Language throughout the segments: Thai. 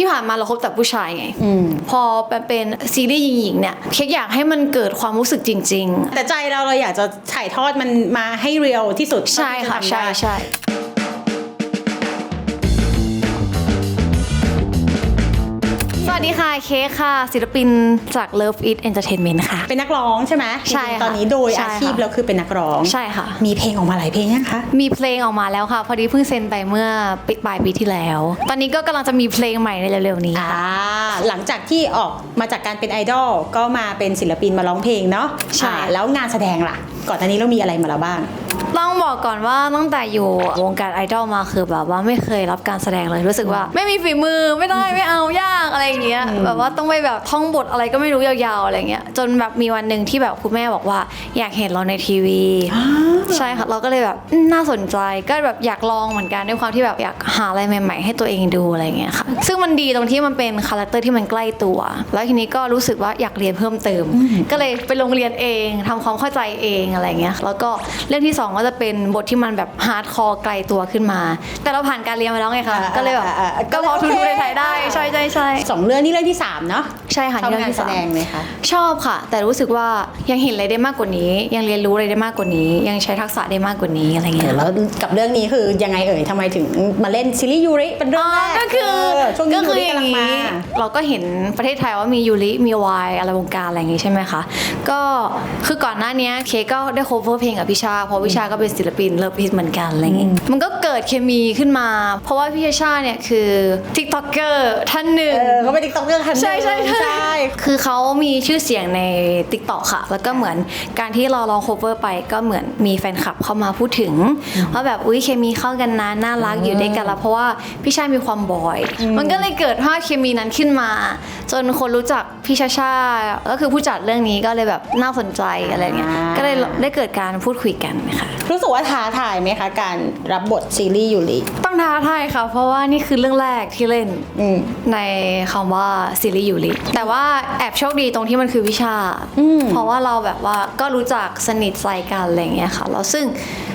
ที่ผ่านมาเราคบแต่ผู้ชายไงอืมพอเป็นซีรีส์หญิงๆเนี่ยเค้กอยากให้มันเกิดความรู้สึกจริงแต่ใจเราเราอยากจะถ่ายทอดมันมาให้เรียลที่สุดๆใช่ค่ะเท่าที่จทำใช่ได้ใช่ สวัสดีค่ะเค้กค่ะ ศิลปินจาก Love It Entertainment ค่ะ เป็นนักร้องใช่ไหมใช่ค่ะตอนนี้โดยใช่อาค่ะชีพแล้วคือเป็นนักร้อง ใช่ค่ะ มีเพลงออกมาหลายเพลงยังคะ มีเพลงออกมาแล้วค่ะ พอดีเพิ่งเซ็นไปเมื่อปิดปลายปีที่แล้ว ตอนนี้ก็กำลังจะมีเพลงใหม่ในเร็วๆนี้อ่า ค่ะหลังจากที่ออกมาจากการเป็นไอดอลก็มาเป็นศิลปินมาร้องเพลงเนาะใช่ อ่าแล้วงานแสดงล่ะ ก่อนหน้านี้เรามีอะไรมาแล้วบ้าง ต้องบอกก่อนว่าตั้งแต่อยู่วงการไอดอลมาคือแบบว่าไม่เคยรับการแสดงเลยรู้สึกว่า ไม่มีฝีมือไม่ได้ไม่เอายากอะไรอย่างเงี้ยแบบว่าต้องไปแบบท่องบทอะไรก็ไม่รู้ยาวๆอะไรเงี้ยจนแบบมีวันหนึ่งที่แบบคุณแม่บอกว่า อยากเห็นเราในทีวี ใช่ค่ะเราก็เลยแบบอืมน่าสนใจก็แบบอยากลองเหมือนกันด้วยความที่แบบอยากหาอะไรใหม่ ๆ ให้ตัวเองดูอะไรเงี้ยค่ะ ซึ่งมันดีตรงที่มันเป็นคาแรคเตอร์ที่มันใกล้ตัว แล้วทีนี้ก็รู้สึกว่าอยากเรียนเพิ่มเติม ก็เลยไปโรงเรียนเองทำความเข้าใจเองอะไรเงี้ยแล้วก็เรื่องที่สองก็จะเป็นบทที่มันแบบฮาร์ดคอร์ไกลตัวขึ้นมา แต่เราผ่านการเรียนมาแล้วไงคะอ่าก็เลยแบบอ่าอ่าอ่าก็พอทุนโอเคในไทยได้ใช่ใช่ใช่สองเรื่องนี่เรื่องที่สามเนาะใช่ค่ะชอบนี่เรื่งานที่แสสามดงไหมคะชอบค่ะ แต่รู้สึกว่ายังเห็นอะไรได้มากกว่านี้ ยังเรียนรู้อะไรได้มากกว่านี้ยังใช้ทักษะได้มากกว่านี้อะไรเงี้ยแล้วกับเรื่องนี้คือยังไงเอ่ยทำไมถึงมาเล่นซีรีส์ยูริเป็นเรื่องแรกก็คือเช่วงนี้ก็ยูคือริอกำลัย่างงมานี้เราก็เห็นประเทศไทยว่ามียูริมีวายอะไรวงการอะไรอย่างงี้ใช่ไหมคะก็คือก่อนหน้านี้เคก็ได้ cover เพลงกับพี่ชาเพราะพี่ชาก็เป็นศิลปินเลิฟพิทเหมือนกันอะไรอย่างงี้มันก็เกิดเคมีขึ้นมา เพราะว่าพี่ชาเนี่ยคือ tiktoker ท่านหนึ่งเออเขาเป็นติ๊กต็อกเรื่องทันใช่ใช่ใช่ใช่คือเขามีชื่อเสียงใน t ิ k t o k ค่ะ แล้วก็เหมือนการที่เราลอง cover ไปก็เหมือนมีแฟนคลับเข้ามาพูดถึงว่าแบบอุ้ยเคมีเข้ากันนะน่ารักอยู่ด้วยกันแล้วเพราะว่าพี่ชายมีความบอย มันก็เลยเกิดภาพเคมีนั้นขึ้นมา จนคนรู้จักพี่ชาชาก็คือผู้จัดเรื่องนี้ก็เลยแบบน่าสนใจอะไรเงี้ยก็เลยได้เกิดการพูดคุยกันค่ะรู้สึกว่าท้าทายไหมคะการรับบทซีรีส์ยูริต้องท้าทายค่ะ เพราะว่านี่คือเรื่องแรกที่เล่นอืมในคำว่าซีรีส์ยูริแต่ว่าแอบโชคดีตรงที่มันคือวิชาอืมเพราะว่าเราแบบว่าก็รู้จักสนิทใจกันอะไรอย่างเงี้ยค่ะแล้วซึ่ง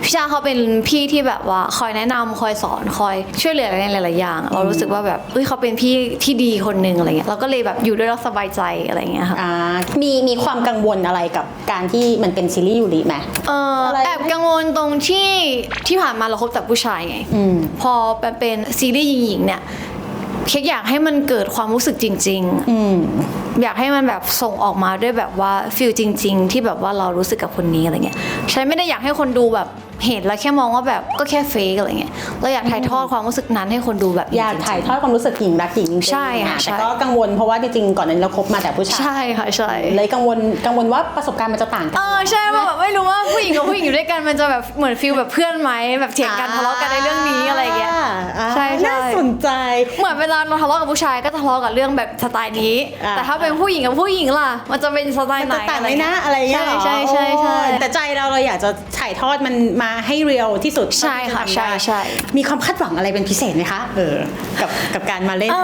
วิชาเขาเป็นพี่ที่แบบว่าคอยแนะนำคอยสอนคอยช่วยเหลือในหลายๆอย่าง เรารู้สึกว่าแบบเอ้ยเขาเป็นพี่ที่ดีคนหนึ่งอะไรเงี้ยเราก็เลยแบบอยู่ด้วยแล้วสบายใจอะไรอย่างเงี้ยค่ะอ่ามีมีความกังวลอะไรกับการที่มันเป็นซีรีส์ยูริไหมเอออะไรแอบกังวลตรงที่ที่ผ่านมาเราคบแต่ผู้ชายไงอืมพอเป็นซีรีส์หญิงๆเนี่ย เค้กอยากให้มันเกิดความรู้สึกจริง ๆ อืม อยากให้มันแบบส่งออกมาด้วยแบบว่าฟิลจริง ๆ ที่แบบว่าเรารู้สึกกับคนนี้อะไรเงี้ยใช่ไม่ได้อยากให้คนดูแบบเห็นแล้วแค่มองว่าแบบก็แค่เฟกอะไรเงี้ยเราอยากถ่ายทอดความรู้สึกนั้นให้คนดูแบบอยากจริงๆถ่ายทอดความรู้สึกหญิงรักหญิงจริงๆใช่ค่ะแต่ใช่ก็กังวลเพราะว่าจริงๆก่อนนั้นเราคบมาแต่ผู้ชายใช่ค่ะใช่เลยกังวลกังวลว่าประสบการณ์มันจะต่างกัเออใช่ว่าแบบไม่รู้ว่าผู้หญิงกับผู้หญิงอยู่ด้วยกันมันจะแบบเหมือนฟิลแบบเพื่อนไหมแบบเถียงกันทะเลาะกันในเรื่องนี้อะไรเงี้ยอ่าใช่ใช่น่าสนใจ เหมือนเวลาเราทะเลาะกับผู้ชายก็ทะเลาะกับเรื่องแบบสไตล์นี้อ่าแต่ถ้าเป็นผู้หญิงกับผู้หญิงล่ะ มันจะเป็นสไตล์มันไหนจะต่างไหมนะอะไรเงี้ยเหรอใช่ใช่ใช่โอ้ใช่แต่ใจเราเราอยากจะถ่ายทอดมันมาให้เรียลที่สุดใช่ค่ะเท่าที่จทำได้ใช่ใช่มีความคาดหวังอะไรเป็นพิเศษไหมคะเออกับกับการมาเล่นเอ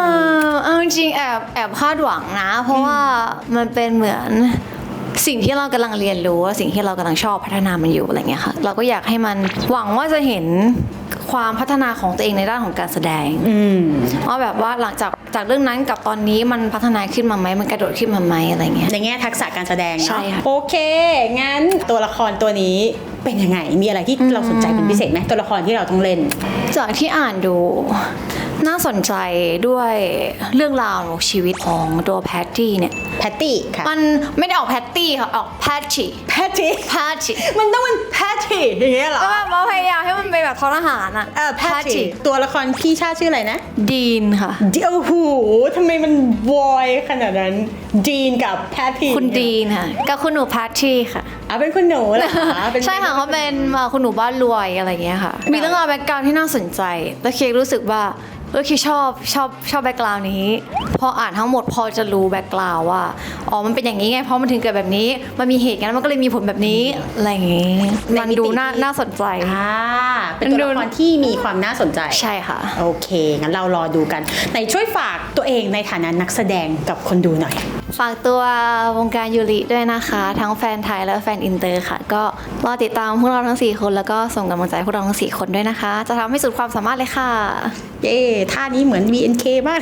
อเอาจริงๆแอบแอบคาดหวังนะ เพราะว่ามันเป็นเหมือนสิ่งที่เรากำลังเรียนรู้สิ่งที่เรากำลังชอบพัฒนามันอยู่อะไรเงี้ยค่ะเราก็อยากให้มันหวังว่าจะเห็นความพัฒนาของตัวเองในด้านของการแสดงอืมว่าแบบว่าหลังจากจากเรื่องนั้นกับตอนนี้มันพัฒนาขึ้นมาไหมมันกระโดดขึ้นมาไหมอะไรเงี้ยในแง่ทักษะการแสดงเนอะใช่ค่ะโอเค งั้นตัวละครตัวนี้ เป็นยังไง มีอะไรที่เราสนใจเป็นพิเศษไหมตัวละครที่เราต้องเล่น จากที่อ่านดู น่าสนใจด้วยเรื่องราวชีวิตของตัวแพตตี้เนี่ย แพตตี้ค่ะ มันไม่ได้ออกแพตตี้ค่ะ ออกแพตชี่แพตตี้แพตชี่มันต้องเป็นแพตตี้อย่างเงี้ยเหรอก็แบบว่าพยายามให้มันเป็นแบบทอทหารอะเออแพตตี้ตัวละครพี่ชาติชื่ออะไรนะ ดีนค่ะเดี๋ยวโอ้โหทำไมมันวอยขนาดนั้น ดีนกับแพตตี้คุณดีนค่ะ กับคุณหนูแพตชี่ค่ะอะเป็นคุณหนูเหรอคะเป็นใช่ค่ะเขาเป็นเอ่อคุณหนูบ้านรวยอะไรอย่างเงี้ยค่ะ มีเรื่องราวแบ็กกราวด์ที่น่าสนใจ แล้วเค้กรู้สึกว่าเออเค้กชอบชอบชอบแบ็กกราวด์นี้ พออ่านทั้งหมดพอจะรู้แบ็กกราวด์ว่าอ๋อมันเป็นอย่างนี้ไงเพราะมันถึงเกิดแบบนี้ มันมีเหตุการณ์มันก็เลยมีผลแบบนี้อะไรอย่างงี้ มันดูน่าน่าสนใจ อ่าเป็นตัวละครที่มีความน่าสนใจ ใช่ค่ะ โอเค งั้นเรารอดูกันไหนช่วยฝากตัวเองในฐานะนักแสดงกับคนดูหน่อย ฝากตัววงการยูริด้วยนะคะ ทั้งแฟนไทยและแฟนอินเตอร์ค่ะ ก็รอติดตามพวกเราทั้ง 4 คนแล้วก็ส่งกำลังใจให้พวกเราทั้ง 4 คนด้วยนะคะ จะทำให้สุดความสามารถเลยค่ะ เย้ท่านี้เหมือน BNK มาก